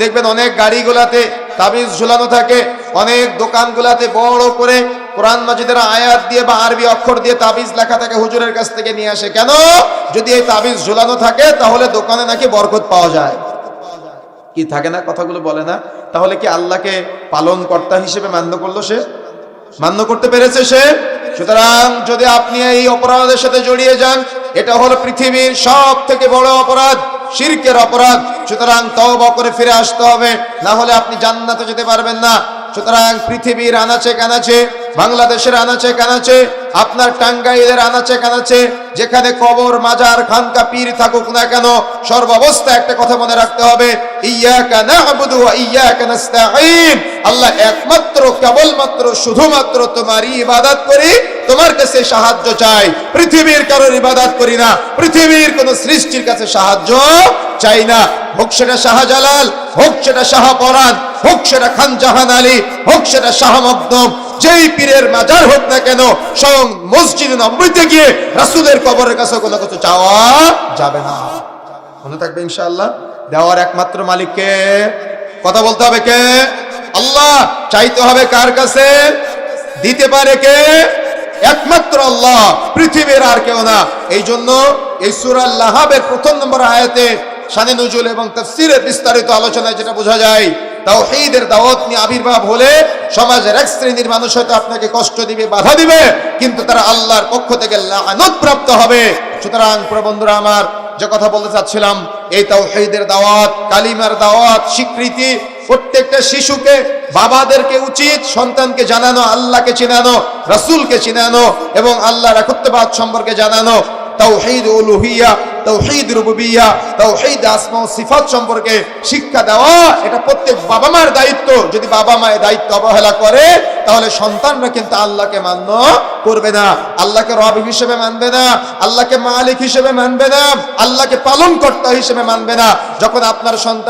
দেখবেন অনেক গাড়িগুলাতে তাবিজ ঝুলানো থাকে, অনেক দোকানগুলাতে বড় করে কোরআন মাজিদের আয়াত দিয়ে বা আরবি অক্ষর দিয়ে তাবিজ লেখা থাকে, হুজুরের কাছ থেকে নিয়ে আসে। কেন? যদি এই তাবিজ ঝুলানো থাকে, তাহলে দোকানে নাকি বরকত পাওয়া যায়। কি থাকে না কথাগুলো বলে না? তাহলে কি আল্লাহকে পালন কর্তা হিসেবে মান্য করল সে? মান্য করতে পেরেছে সে? সুতরাং যদি আপনি এই অপরাধের সাথে জড়িয়ে যান এটা হলো পৃথিবীর সব থেকে বড় অপরাধ, শিরকের অপরাধ। সুতরাং তওবা করে ফিরে আসতে হবে। না হলে আপনি জান্নাতে যেতে পারবেন না। সুতরাং পৃথিবীর আনাচে কানাচে বাংলাদেশের আনাচে কানাচে, আপনার টাঙ্গাইলের আনাচে কানাচে, যেখানে কবর, মাজার, খানকা, পীর থাকুক না কেন সর্বাবস্থা একটা কথা মনে রাখতে হবে আল্লাহ একমাত্র, কেবলমাত্র, শুধুমাত্র তোমারই ইবাদত করি, তোমার কাছে সাহায্য চাই। পৃথিবীর কারোর ইবাদত করি না, পৃথিবীর কোন সৃষ্টির কাছে সাহায্য চাই না। হোক সেটা শাহজালাল, হোক সেটা শাহ পরাণ হোক সেটা খান জাহান আলী, হোক সেটা শাহ মকদম যেই পীরের মাজার হোক না কেন, স্বয়ং মসজিদ নবীতে গিয়ে রাসূলের কবরের কাছে কোনো কিছু চাওয়া যাবে না। মনে থাকবে ইনশাআল্লাহ? দেওয়ার একমাত্র মালিককে কথা বলতে হবে কে? আল্লাহ চাইতে হবে কার কাছে? দিতে পারে কে? একমাত্র আল্লাহ, পৃথিবীর আর কেউ না। এই জন্য এই সূরা লাহাবের প্রথম নম্বর আয়াতে শানে নজুল এবং তাফসীরের বিস্তারিত আলোচনায় যেটা বোঝা যায় তাওহীদের দাওয়াত নিয়ে আবির্ভাব হলে সমাজের এক শ্রেণির মানুষ হয়তো আপনাকে কষ্ট দিবে, বাধা দিবে, কিন্তু তারা আল্লাহর পক্ষ থেকে লানত প্রাপ্ত হবে। সুতরাং প্রিয় বন্ধুরা আমার, যে কথা বলতে চাচ্ছিলাম, এই তাওহীদের দাওয়াত, কালিমার দাওয়াত, স্বীকৃতি প্রত্যেকটা শিশুকে, বাবাদেরকে উচিত, সন্তানকে জানানো, আল্লাহকে চিনানো, রাসূলকে চিনানো এবং আল্লাহর একত্ববাদ সম্পর্কে জানানো। তাওহীদ উলুহিয়া তাওহীদ রুবুবিয়া, তৌহিদ আসমা সিফাত সম্পর্কে শিক্ষা দেওয়া, এটা প্রত্যেক বাবা মার দায়িত্ব। যদি বাবা মায়ের দায়িত্ব অবহেলা করে, তাহলে সন্তানরা কিন্তু আল্লাহকে মান্য করবে না। আল্লাহকে রব হিসেবে মানবে না, আল্লাহকে মালিক হিসেবে মানবে না, আল্লাহকে পালন কর্তা হিসেবে মানবে না। যখন আপনার সন্তান